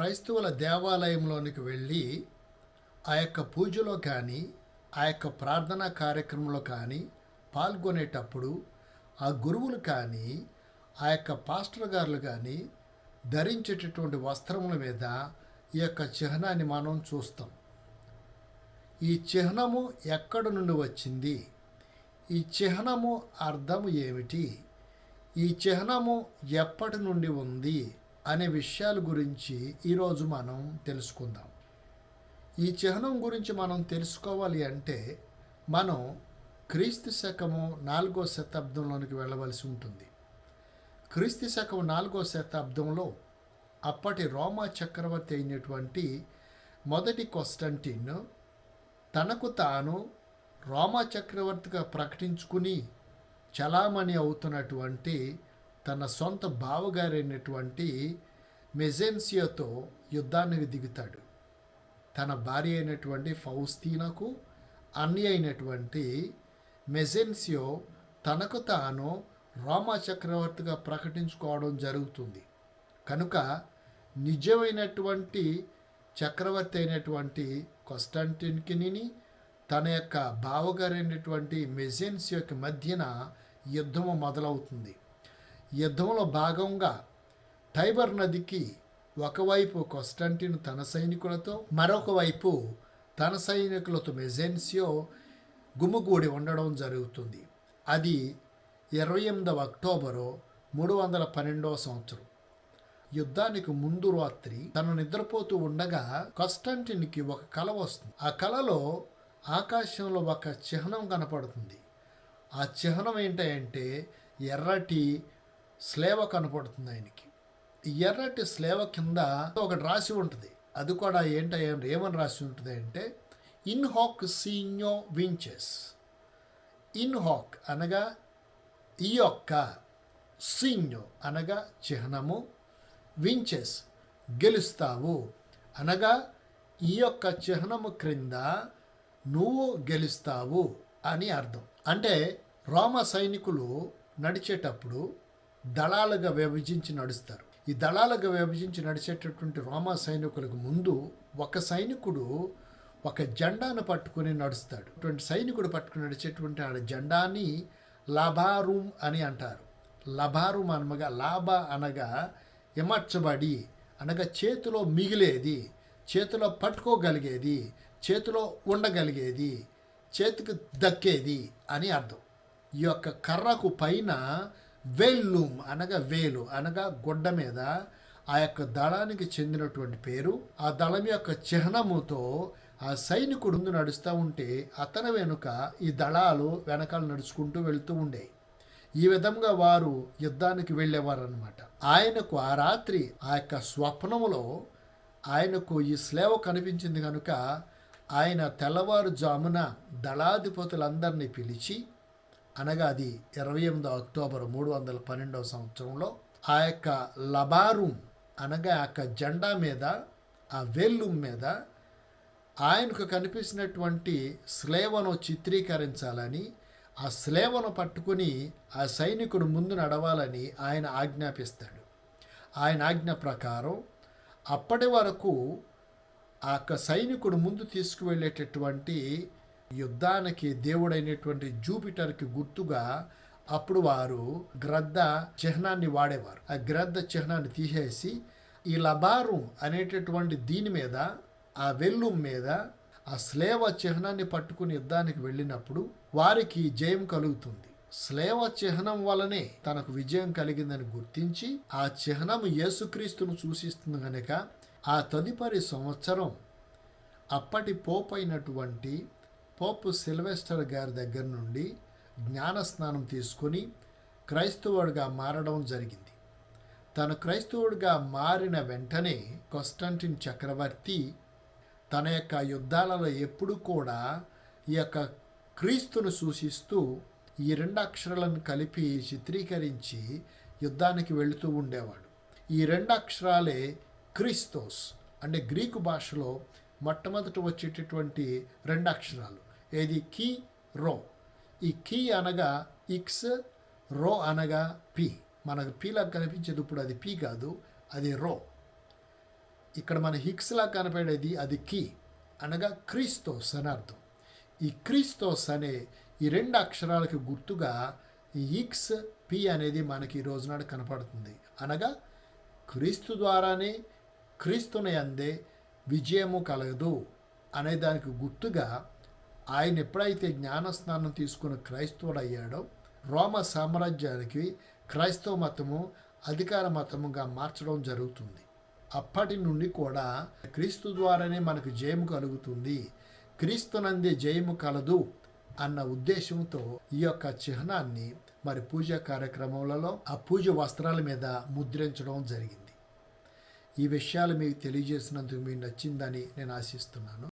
క్రైస్తవుల దేవాలయంలోనికి వెళ్ళి ఆ యొక్క పూజలో కానీ ఆ యొక్క ప్రార్థనా కార్యక్రమంలో కానీ పాల్గొనేటప్పుడు ఆ గురువులు కానీ ఆ యొక్క పాస్టర్ గారులు కానీ ధరించేటటువంటి వస్త్రముల మీద ఈ యొక్క చిహ్నాన్ని మనం చూస్తాం. ఈ చిహ్నము ఎక్కడ నుండి వచ్చింది? ఈ చిహ్నము అర్థము ఏమిటి? ఈ చిహ్నము ఎప్పటి నుండి ఉంది? అనే విషయాల గురించి ఈరోజు మనం తెలుసుకుందాం. ఈ చిహ్నం గురించి మనం తెలుసుకోవాలి అంటే మనం క్రీస్తు శకము నాలుగో శతాబ్దంలోనికి వెళ్ళవలసి ఉంటుంది. క్రీస్తు శకం నాలుగో శతాబ్దంలో అప్పటి రోమా చక్రవర్తి అయినటువంటి మొదటి కొస్టంటిన్ తనకు తాను రోమా చక్రవర్తిగా ప్రకటించుకుని చలామణి అవుతున్నటువంటి తన సొంత బావగారైనటువంటి మెజెన్సియోతో యుద్ధానికి దిగుతాడు. తన భార్య అయినటువంటి ఫౌస్తీనకు అన్ని అయినటువంటి మెజెన్సియో తనకు తాను రోమా చక్రవర్తిగా ప్రకటించుకోవడం జరుగుతుంది. కనుక నిజమైనటువంటి చక్రవర్తి అయినటువంటి కొస్టాంటిన్కిని తన యొక్క బావగారైనటువంటి మెజెన్సియోకి మధ్యన యుద్ధము మొదలవుతుంది. యుద్ధంలో భాగంగా టైబర్ నదికి ఒకవైపు కొస్టంటిన్ తన సైనికులతో మరొక వైపు తన సైనికులతో మెజెన్సియో గుమ్ముగూడి ఉండడం జరుగుతుంది. అది ఇరవై ఎనిమిదవ అక్టోబరు మూడు వందల పన్నెండవ సంవత్సరం. యుద్ధానికి ముందు రాత్రి తను నిద్రపోతూ ఉండగా కస్టంటిన్కి ఒక కల వస్తుంది. ఆ కలలో ఆకాశంలో ఒక చిహ్నం కనపడుతుంది. ఆ చిహ్నం ఏంటంటే ఎర్రటి స్లేవ కనపడుతుంది ఆయనకి. ఎర్రటి స్లేవ కింద ఒకటి రాసి ఉంటుంది. అది కూడా ఏంటో ఏమని రాసి ఉంటుంది అంటే ఇన్హాక్ సీన్యో వించెస్. ఇన్హాక్ అనగా ఈ యొక్క సీన్యో అనగా చిహ్నము వించెస్ గెలుస్తావు. అనగా ఈ యొక్క చిహ్నము క్రింద నువ్వు గెలుస్తావు అని అర్థం. అంటే రోమ సైనికులు నడిచేటప్పుడు దళాలుగా విభజించి నడుస్తారు. ఈ దళాలుగా విభజించి నడిచేటటువంటి రోమా సైనికులకు ముందు ఒక సైనికుడు ఒక జెండాను పట్టుకుని నడుస్తాడు. అటువంటి సైనికుడు పట్టుకుని నడిచేటువంటి ఆ జెండాని లాభారూమ్ అని అంటారు. లభారూమ్ అనగా లాభ అనగా ఎమర్చబడి అనగా చేతిలో మిగిలేది చేతిలో పట్టుకోగలిగేది చేతిలో ఉండగలిగేది చేతికి దక్కేది అని అర్థం. ఈ యొక్క కర్రకు పైన వేల్లూమ్ అనగా వేలు అనగా గుడ్డ మీద ఆ యొక్క దళానికి చెందినటువంటి పేరు. ఆ దళం యొక్క చిహ్నముతో ఆ సైనికుడు ముందు నడుస్తూ ఉంటే అతని వెనుక ఈ దళాలు వెనకాల నడుచుకుంటూ వెళ్తూ ఉండేవి ఈ విధంగా వారు యుద్ధానికి వెళ్ళేవారు అనమాట ఆయనకు ఆ రాత్రి ఆ యొక్క స్వప్నములో ఆయనకు ఈ స్లేవ కనిపించింది కనుక ఆయన తెల్లవారుజామున దళాధిపతులందరినీ పిలిచి అనగా అది ఇరవై ఎనిమిదో అక్టోబర్ మూడు వందల పన్నెండవ సంవత్సరంలో ఆ యొక్క లబారూమ్ అనగా ఆ యొక్క జెండా మీద ఆ వేల్లుమ్ మీద ఆయనకు కనిపించినటువంటి స్లేవను చిత్రీకరించాలని ఆ స్లేవను పట్టుకుని ఆ సైనికుడు ముందు నడవాలని ఆయన ఆజ్ఞాపిస్తాడు. ఆయన ఆజ్ఞ ప్రకారం అప్పటి వరకు ఆ యొక్క సైనికుడు ముందు తీసుకువెళ్ళేటటువంటి యుద్ధానికి దేవుడైనటువంటి జూపిటర్కి గుర్తుగా అప్పుడు వారు గ్రద్ద చిహ్నాన్ని వాడేవారు. ఆ గ్రద్ద చిహ్నాన్ని తీసేసి ఈ లబారు అనేటటువంటి దీని మీద ఆ వెల్లుం మీద ఆ స్లేవ చిహ్నాన్ని పట్టుకుని యుద్ధానికి వెళ్ళినప్పుడు వారికి జయం కలుగుతుంది. స్లేవ చిహ్నం వలనే తనకు విజయం కలిగిందని గుర్తించి ఆ చిహ్నం యేసుక్రీస్తును సూచిస్తుంది కనుక ఆ తదుపరి సంవత్సరం అప్పటి పోపైనటువంటి అయినటువంటి పోప్ సిల్వెస్టర్ గారి దగ్గర నుండి జ్ఞానస్నానం తీసుకొని క్రైస్తవుడిగా మారడం జరిగింది. తను క్రైస్తవుడిగా మారిన వెంటనే కొస్టంటిన్ చక్రవర్తి తన యొక్క యుద్ధాలలో ఎప్పుడు కూడా ఈ యొక్క క్రీస్తును సూచిస్తూ ఈ రెండు అక్షరాలను కలిపి చిత్రీకరించి యుద్ధానికి వెళుతూ ఉండేవాడు. ఈ రెండు అక్షరాలే క్రిస్తోస్ అంటే గ్రీకు భాషలో మొట్టమొదట వచ్చేటటువంటి రెండు అక్షరాలు ఏది? కీ రో. ఈ కీ అనగా ఇక్స్ రో అనగా పి. మనకు పీలా కనిపించేది ఇప్పుడు అది పి కాదు అది రో. ఇక్కడ మన హిక్స్లా కనపడేది అది కీ అనగా క్రీస్తోస్ అని అర్థం. ఈ క్రీస్తోస్ అనే ఈ రెండు అక్షరాలకు గుర్తుగా ఈ ఇక్స్ పి అనేది మనకి ఈ రోజునాడు కనపడుతుంది. అనగా క్రీస్తు ద్వారానే క్రీస్తుని అందే విజయము కలగదు అనే దానికి గుర్తుగా ఆయన ఎప్పుడైతే జ్ఞానస్నానం తీసుకుని క్రైస్తవుడు అయ్యాడో రోమ సామ్రాజ్యానికి క్రైస్తవ మతము అధికార మతముగా మార్చడం జరుగుతుంది. అప్పటి నుండి కూడా క్రీస్తు ద్వారానే మనకు జయము కలుగుతుంది. క్రీస్తునందే జయము కలదు అన్న ఉద్దేశంతో ఈ యొక్క చిహ్నాన్ని మరి పూజా కార్యక్రమాలలో ఆ పూజ వస్త్రాల మీద ముద్రించడం జరిగింది. ఈ విషయాలు మీకు తెలియజేసినందుకు మీకు నచ్చిందని నేను ఆశిస్తున్నాను.